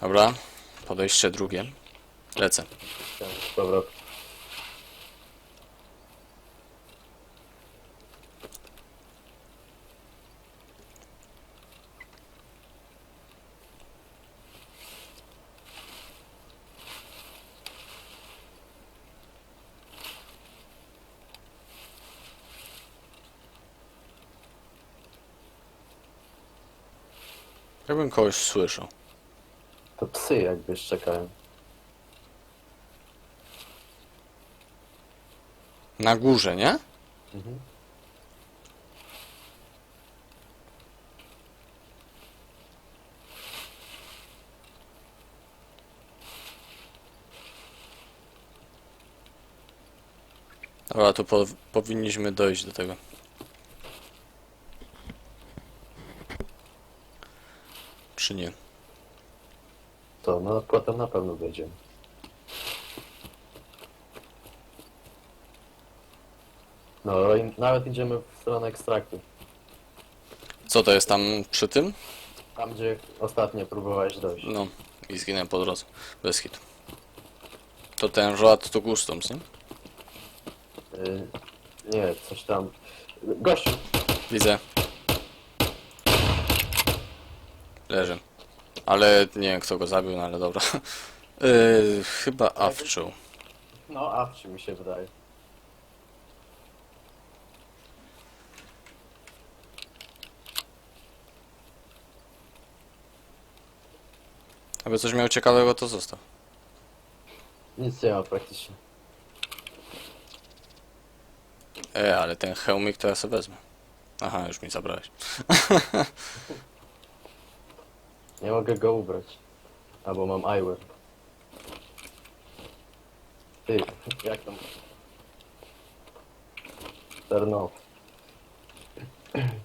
Dobra, podejście drugie. Lecę. Dobra. Jakbym kogoś słyszał. To psy jakby czekają. Na górze, nie? Mhm. Dobra, to po, powinniśmy dojść do tego. Czy nie? To, no potem na pewno dojdziemy. No i nawet idziemy w stronę ekstraktu. Co to jest tam przy tym? Tam, gdzie ostatnio próbowałeś dojść. No, i zginąłem po drodze. Bez hit. To ten żoład to customs, nie? Y, nie, coś tam... Gościu! Widzę. Leży. Ale nie wiem kto go zabił, no ale dobra. Yy, chyba awczył. No, awczy mi się wydaje. Aby coś miał ciekawego, to został. Nic nie ma praktycznie. E, ale ten hełmik to ja sobie wezmę. Aha, już mi zabrałeś. Nie mogę go ubrać. Albo mam eyewear. Ty, jak tam? Turn off.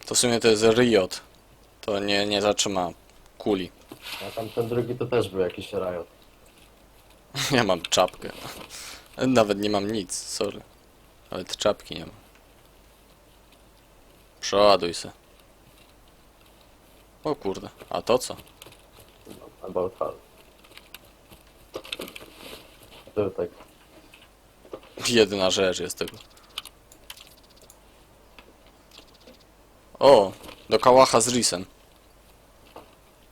To w sumie to jest Riot. To nie, nie zatrzyma kuli. A tam ten drugi to też był jakiś riot. Ja mam czapkę. Nawet nie mam nic, sorry. Nawet czapki nie mam. Przeładuj se. O kurde, a to co? About hard. To tak. Jedyna rzecz jest tego. O, do kałacha z risem.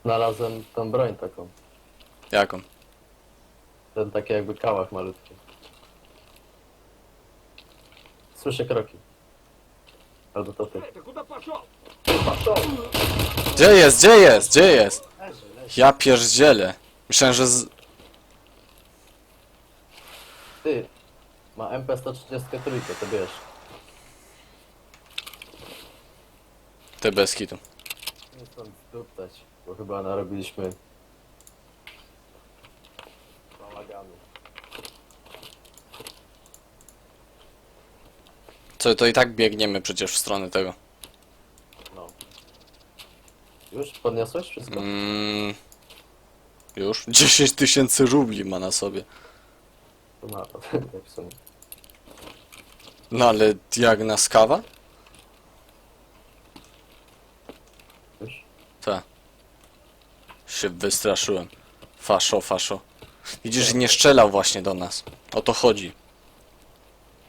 Znalazłem tą broń taką. Jaką? Ten taki jakby kałach malutki. Słyszę kroki. Albo to ty. Gdzie jest, gdzie jest, gdzie jest? Ja pierdzielę. Myślałem, że z... Ty. Ma MP133, to bierz. Te bez hitu. Nie stąd zduptać, bo chyba narobiliśmy bałaganu. Co, to i tak biegniemy przecież w stronę tego. No. Już podniosłeś wszystko? Mm, już? 10 tysięcy rubli ma na sobie. To ma to, w sumie. No ale jak na skawa? Już? Tak. Się wystraszyłem. Faszo, faszo. Widzisz, nie strzelał właśnie do nas. O to chodzi.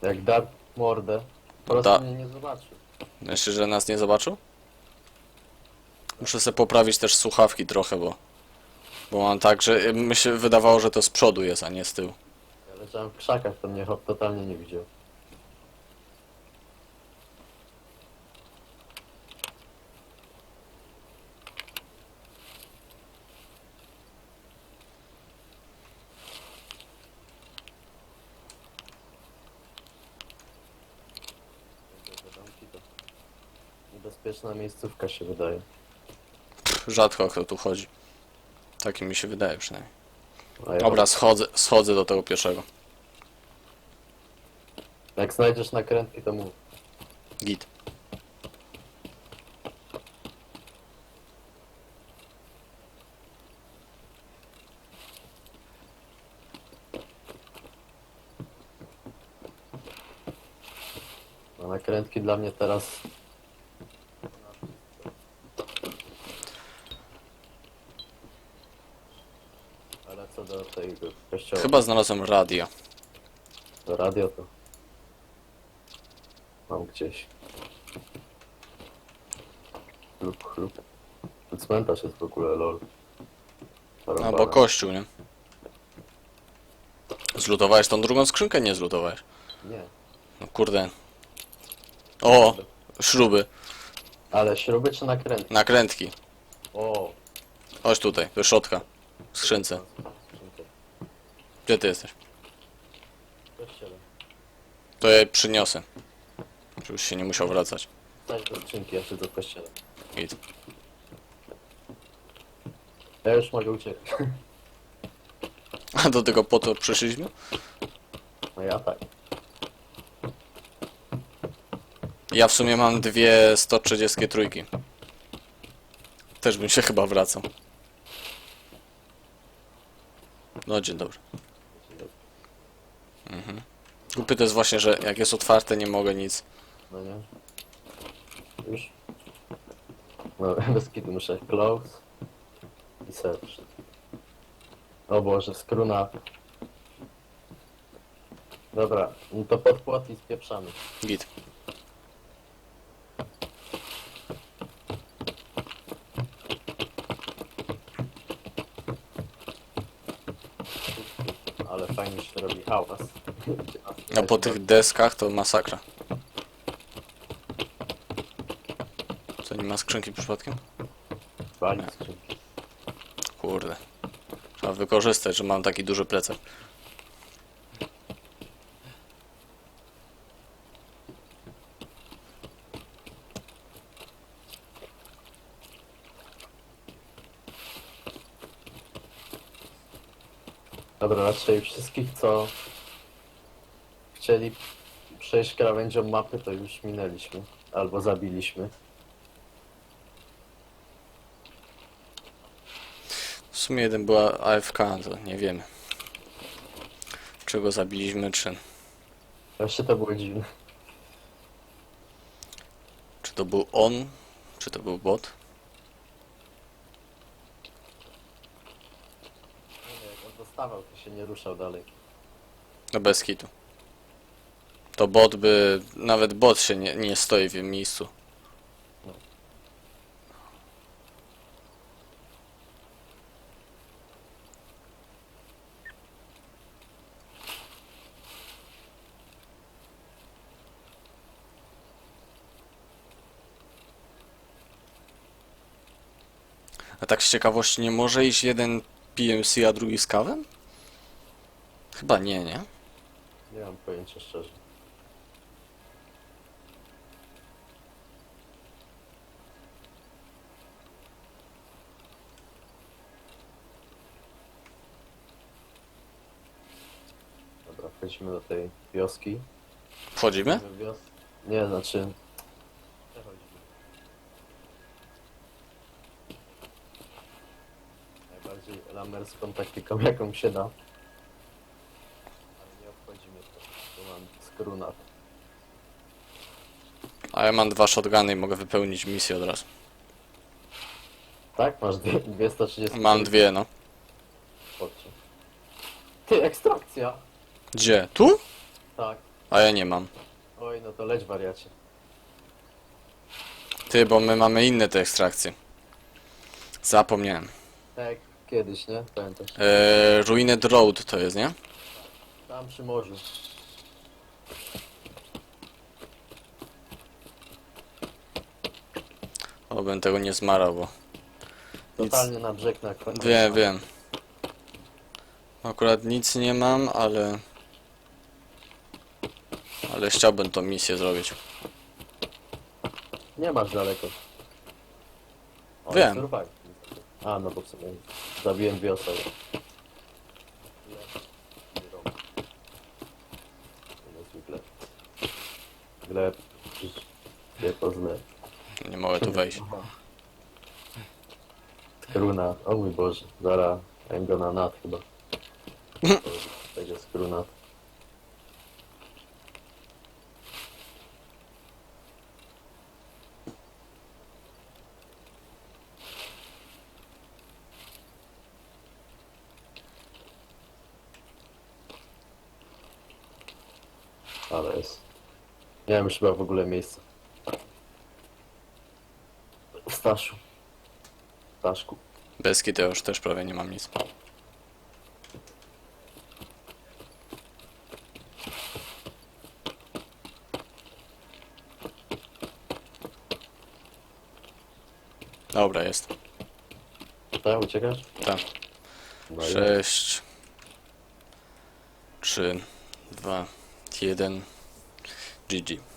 Jak da mordę, po prostu Da- mnie nie zobaczy. Myślisz, że nas nie zobaczył? Muszę sobie poprawić też słuchawki trochę, bo... Bo mam tak, że mi się wydawało, że to z przodu jest, a nie z tyłu. Ja leżałem w krzakach, to mnie totalnie nie widział. Niebezpieczna miejscówka się wydaje. Rzadko kto tu chodzi. Tak mi się wydaje przynajmniej. A ja- Dobra, schodzę, schodzę do tego pierwszego. Jak znajdziesz nakrętki, to mów. Git. A nakrętki dla mnie teraz lecę do tego kościoła. Chyba znalazłem radio. Do radio to... Mam gdzieś. Chlub, chlub. Cmentarz jest w ogóle, lol. No bo kościół, nie? Zlutowałeś tą drugą skrzynkę? Nie zlutowałeś. Nie. No kurde. O! Śruby. Ale śruby czy nakrętki? Nakrętki. O! Chodź tutaj, do środka. W skrzynce. Gdzie ty jesteś? Kościele. To je przyniosę. Żebyś się nie musiał wracać. Daj do skrzynki, ja siedzę w kościele. Git. Ja już mogę uciekać. A do tego po to przyszliśmy? No ja tak. Ja w sumie mam dwie 133. Też bym się chyba wracał. No dzień dobry. Mhm. Głupie to jest właśnie, że jak jest otwarte nie mogę nic. No nie? Już? No, bez kitu muszę close i search. O Boże, skruna. Dobra, no to pod płot i spieprzamy. Git. Ale fajnie się robi hałas. A po tych deskach to masakra. Co nie ma skrzynki przypadkiem? Wali skrzynki. Kurde. Trzeba wykorzystać, że mam taki duży plecak. Dobra, raczej wszystkich, co chcieli przejść krawędzią mapy, to już minęliśmy. Albo zabiliśmy. W sumie jeden była AFK, to nie wiemy. Czego zabiliśmy, czy, Właśnie to było dziwne. czy to był on, czy to był bot. Dostawał, to się nie ruszał dalej. No bez kitu. To bot by, nawet bot się nie, nie stoi w miejscu. A tak z ciekawości, nie może iść jeden PMC, a drugi z kawem? Chyba nie, nie? Nie mam pojęcia szczerze. Dobra, wchodzimy do tej wioski. Wchodzimy? Wios... Nie, znaczy... Najbardziej lamerską taktyką, jaką się da. Ale nie obchodzimy to, bo mam skrunat. A ja mam dwa shotguny i mogę wypełnić misję od razu. Tak? Masz dwie, 230? Mam dwie, no. Chodźcie. Ty, ekstrakcja! Gdzie? Tu? Tak. A ja nie mam. Oj, no to leć wariacie. Ty, bo my mamy inne te ekstrakcje. Zapomniałem. Tak, kiedyś, nie? Pamiętasz? Eee, Ruined Road to jest, nie? Tam przy morzu. O, bym tego nie zmarał, bo... Nic. Totalnie na brzeg na końcu. Wiem, wiem. Akurat nic nie mam, ale... Ale chciałbym tą misję zrobić. Nie masz daleko. O, Wiem. A, no w sumie zabiłem dwie osoby. Niezwykle. Gleb. Nie poznę. Nie mogę tu wejść. Skruna. O mój Boże. Zara. I'm gonna nut chyba. Będzie skruna. Ale jest. Nie wiem chyba w ogóle miejsca. W Staszu. W Staszku. Beski to już też prawie nie mam nic. Dobra, jest. Tak, uciekasz? Tak. I 6 3 2 1 GG